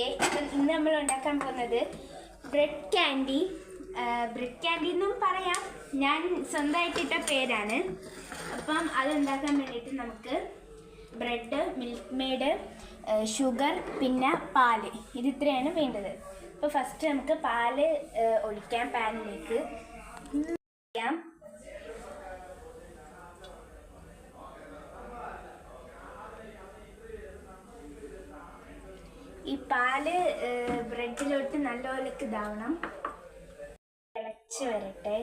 Okay അപ്പം ഇന്ന് നമ്മൾ ഉണ്ടാക്കാൻ പോകുന്നത് ബ്രെഡ് ക്യാൻഡി. ബ്രെഡ് ക്യാൻഡി എന്നും പറയാം. ഞാൻ സ്വന്തമായിട്ടിട്ട പേരാണ്. അപ്പം അത് ഉണ്ടാക്കാൻ വേണ്ടിയിട്ട് നമുക്ക് ബ്രെഡ് മിൽക്ക് മെയ്ഡ് ഷുഗർ പിന്നെ പാൽ. ഇത് ഇത്രയാണ് വേണ്ടത്. അപ്പോൾ ഫസ്റ്റ് നമുക്ക് പാൽ ഒഴിക്കാം പാനിലേക്ക്. ഒഴിക്കാം ഈ പാൽ ഏഹ്, ബ്രെഡിലോട്ട് നല്ലപോലെ ഇതാവണം. ഇളച്ച് വരട്ടെ.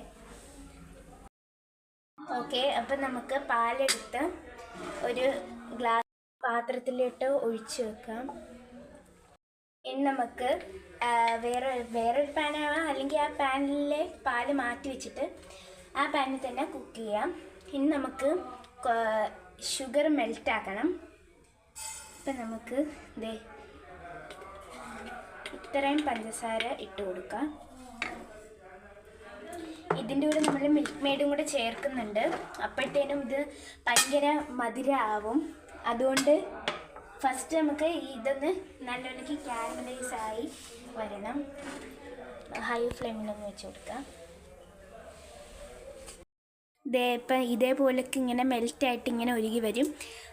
ഓക്കെ അപ്പം നമുക്ക് പാലെടുത്ത് ഒരു ഗ്ലാസ് പാത്രത്തിലിട്ട് ഒഴിച്ചു വെക്കാം. ഇനി നമുക്ക് വേറെ വേറൊരു പാനാവാം അല്ലെങ്കിൽ ആ പാനിലെ പാൽ മാറ്റി വെച്ചിട്ട് ആ പാനിൽ തന്നെ കുക്ക് ചെയ്യാം. ഇനി നമുക്ക് ഷുഗർ മെൽറ്റാക്കണം. ഇപ്പം നമുക്ക് ദേ ഇത്രയും പഞ്ചസാര ഇട്ട് കൊടുക്കാം ഇതിന്റെ കൂടെ നമ്മൾ മിൽക്ക് മെയ്ഡും കൂടെ ചേർക്കുന്നുണ്ട്. അപ്പോഴത്തേനും ഇത് ഭയങ്കര മധുരമാവും അതുകൊണ്ട് ഫസ്റ്റ് നമുക്ക് ഇതൊന്ന് നല്ലവണ്ണം ക്യാരമലൈസ് ആയി വരണം. ഹൈ ഫ്ലെയിമിലൊന്ന് വെച്ച് കൊടുക്കാം ഇതേ ഇപ്പം ഇതേപോലൊക്കെ ഇങ്ങനെ മെൽറ്റായിട്ട് ഇങ്ങനെ ഒരുകി വരും.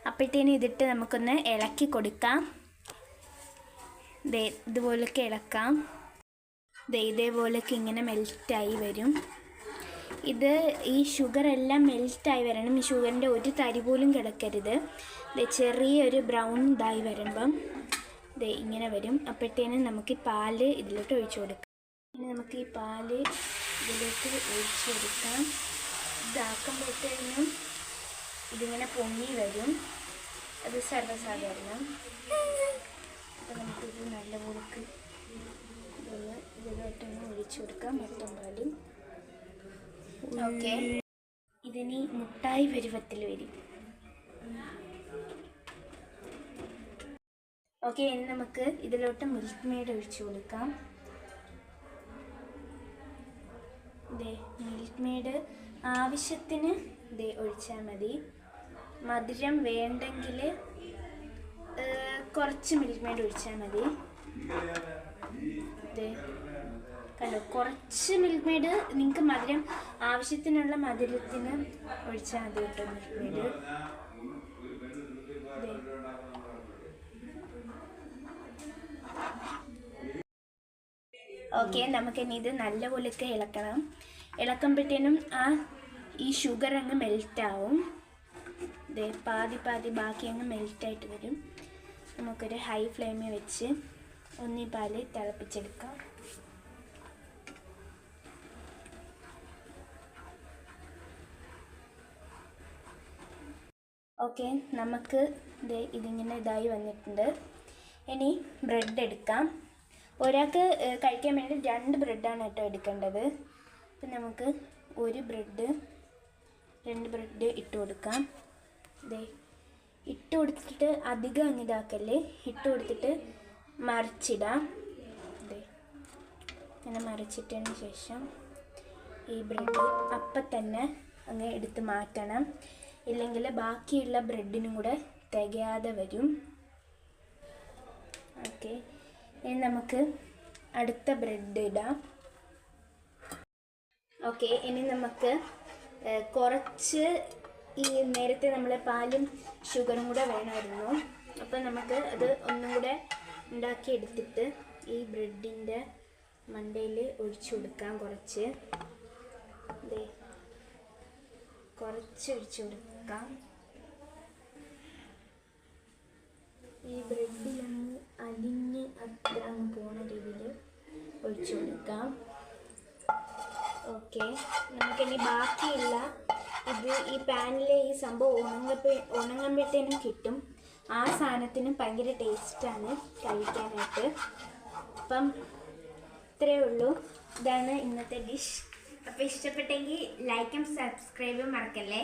അപ്പോഴത്തേനും ഇതിട്ട് നമുക്കൊന്ന് ഇളക്കി കൊടുക്കാം. ദേ ഇതുപോലൊക്കെ ഇളക്കാം. ദേ ഇതേപോലൊക്കെ ഇങ്ങനെ മെൽറ്റായി വരും. ഇത് ഈ ഷുഗർ എല്ലാം മെൽറ്റായി വരണം. ഈ ഷുഗറിന്റെ ഒരു തരി പോലും കിടക്കരുത്. ചെറിയൊരു ബ്രൗൺ ഇതായി വരുമ്പം ഇത് ഇങ്ങനെ വരും. അപ്പോഴത്തേനും നമുക്ക് ഈ പാൽ ഇതിലോട്ട് ഒഴിച്ചു കൊടുക്കാം. ഇനി നമുക്ക് ഈ പാൽ ഇതിലേക്ക് ഒഴിച്ചു കൊടുക്കാം. ഇതാക്കുമ്പോഴത്തേനും ഇതിങ്ങനെ പൊങ്ങി വരും. അത് സർവസാധാരണം അപ്പോൾ നമുക്കിത് നല്ല മുറുക്ക് ഇതൊന്ന് ഒഴിച്ചു കൊടുക്കാം മൊത്തം പാലും. ഓക്കെ. ഇതിനി മുട്ടായി പരുവത്തിൽ വരും. ഓക്കെ ഇനി നമുക്ക് ഇതിലോട്ട് മിൽക്ക് മെയ്ഡ് ഒഴിച്ചു കൊടുക്കാം. ദേ മിൽക്ക് മെയ്ഡ് ആവശ്യത്തിന് ദേ ഒഴിച്ചാൽ മതി. മധുരം വേണ്ടെങ്കിൽ കുറച്ച് മിൽക്ക് മെയ്ഡ് ഒഴിച്ചാൽ മതി. ദേ കണ്ടോ? കുറച്ച് മിൽക്ക് മെയ്ഡ് നിങ്ങൾക്ക് മധുരം ആവശ്യത്തിനുള്ള മധുരത്തിന് ഒഴിച്ചാൽ മതി കേട്ടോ മിൽക്ക് മെയ്ഡ് ഓക്കെ നമുക്ക് ഇനി ഇത് നല്ലപോലെയൊക്കെ ഇളക്കണം. ഇളക്കുമ്പോഴത്തേനും ആ ഈ ഷുഗർ അങ്ങ് മെൽറ്റാവും ദേ പാതി പാതി ബാക്കി അങ്ങ് മെൽറ്റായിട്ട് വരും. നമുക്കൊരു ഹൈ ഫ്ലെയിമിൽ വെച്ച് ഒന്നീ പാൽ തിളപ്പിച്ചെടുക്കാം. ഓക്കെ നമുക്ക് ദേ ഇതിങ്ങനെ ഇതായി വന്നിട്ടുണ്ട്. ഇനി ബ്രെഡ് എടുക്കാം. ഒരാൾക്ക് കഴിക്കാൻ വേണ്ടി രണ്ട് ബ്രെഡാണ് കേട്ടോ എടുക്കേണ്ടത്. അപ്പം നമുക്ക് ഒരു ബ്രെഡ് രണ്ട് ബ്രെഡ് ഇട്ട് കൊടുക്കാം. ദേ ഇട്ട് കൊടുത്തിട്ട് അധികം അങ്ങ് ഇതാക്കല്ലേ? ഇട്ട് കൊടുത്തിട്ട് മറിച്ചിടാം. ദേ അങ്ങനെ മറിച്ചിട്ടതിന് ശേഷം ഈ ബ്രെഡ് അപ്പം തന്നെ അങ്ങ് എടുത്ത് മാറ്റണം. ഇല്ലെങ്കിൽ ബാക്കിയുള്ള ബ്രെഡിനും കൂടെ തികയാതെ വരും. ഓക്കെ. ഇനി നമുക്ക് അടുത്ത ബ്രെഡ് ഇടാം. ഓക്കെ. ഇനി നമുക്ക് കുറച്ച് ഈ നേരത്തെ നമ്മൾ പാലും ഷുഗറും കൂടെ വേണമായിരുന്നു. അപ്പം നമുക്ക് അത് ഒന്നും കൂടെ ഉണ്ടാക്കി എടുത്തിട്ട് ഈ ബ്രെഡിന്റെ മണ്ടയിൽ ഒഴിച്ചു കൊടുക്കാം കുറച്ച്. ദേ കുറച്ച് ഒഴിച്ചു കൊടുക്കാം ഈ ബ്രെഡിലൊന്ന് അലിഞ്ഞ് അത്ര അങ്ങ് പോണ രീതിയിൽ ഒഴിച്ച് കൊടുക്കാം ഓക്കെ. നമുക്കിനി ബാക്കിയുള്ള ഇത് ഈ പാനിലെ ഈ സംഭവം ഉണങ്ങപ്പോ ഉണങ്ങുമ്പോഴത്തേനും കിട്ടും. ആ സാധനത്തിനും ഭയങ്കര ടേസ്റ്റാണ് കഴിക്കാനായിട്ട്. അപ്പം ഇത്രയേ ഉള്ളൂ. ഇതാണ് ഇന്നത്തെ ഡിഷ്. അപ്പോൾ ഇഷ്ടപ്പെട്ടെങ്കിൽ ലൈക്കും സബ്സ്ക്രൈബും മറക്കല്ലേ?